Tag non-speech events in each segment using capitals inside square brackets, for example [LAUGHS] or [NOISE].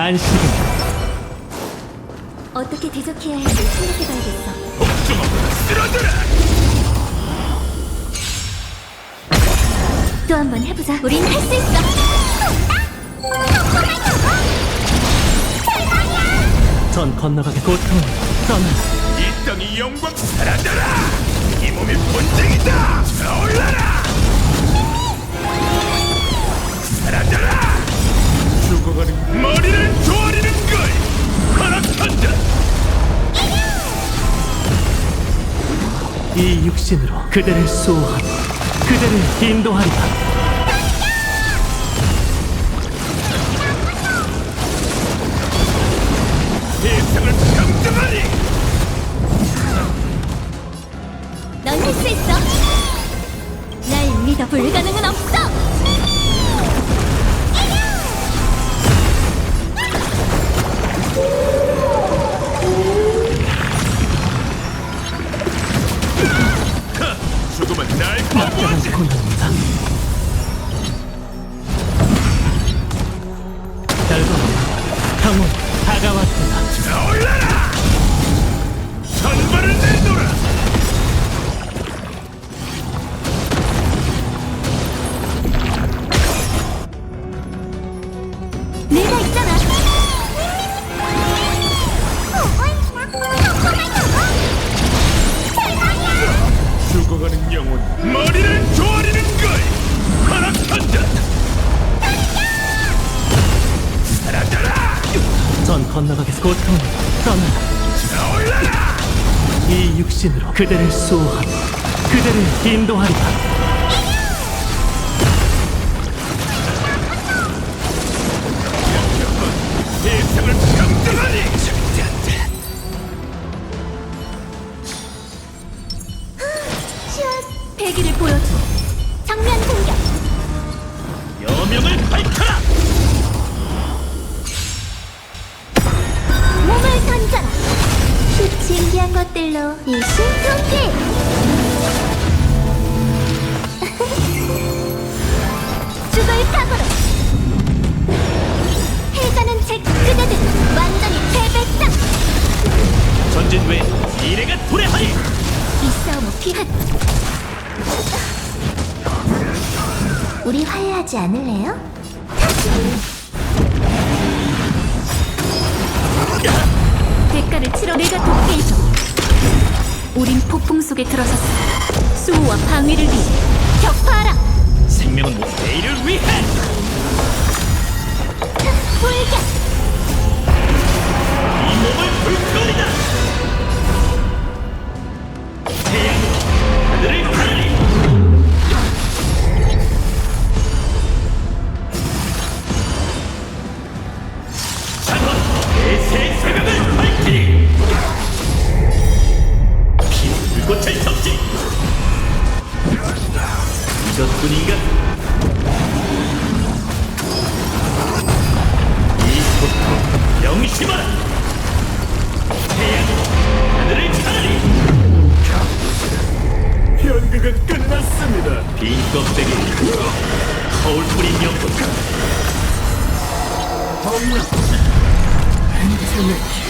안식입니다. 어떻게 대적해야 할지 생각해봐야겠어. 쓰러져라! 또 한 번 해보자. 우린 할 수 있어. 전 건너가게 고통을 떠나 이 땅이 영광 사라져라! 이 육신으로 그대를 수호하고 그대를 인도하리라. 전 건너가게서 고통을 떠나 올라라! 이 육신으로 그대를 수호하고 그대를 인도하리라. 것들로 일심동기. [LAUGHS] 죽을 각오로. 해가는 책 그대들 완전히 패배다. 전진 외 미래가 도래하리! 이 싸움은 피한. 우리 화해하지 않을래요? 대가를 치러 내가 돕게 해줘. 우린 폭풍 속에 들어섰어. 수호와 방위를 위해 격파 이것뿐인가? 이 고통 명심하라! 태양으로 하늘을 가르리! 연극은 끝났습니다. 빈 껍데기, 거울 뿌린 영혼. 찬헌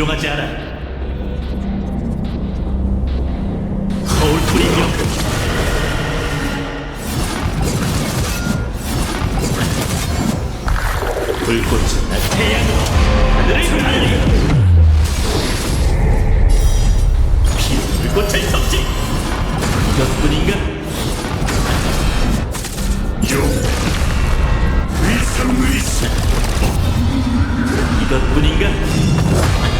순종하지 않아. 불꽃은 나 태양으로 하늘을 달리 피우 불꽃을 섞지 이것뿐인가? 용 위성 의사 이것뿐인가?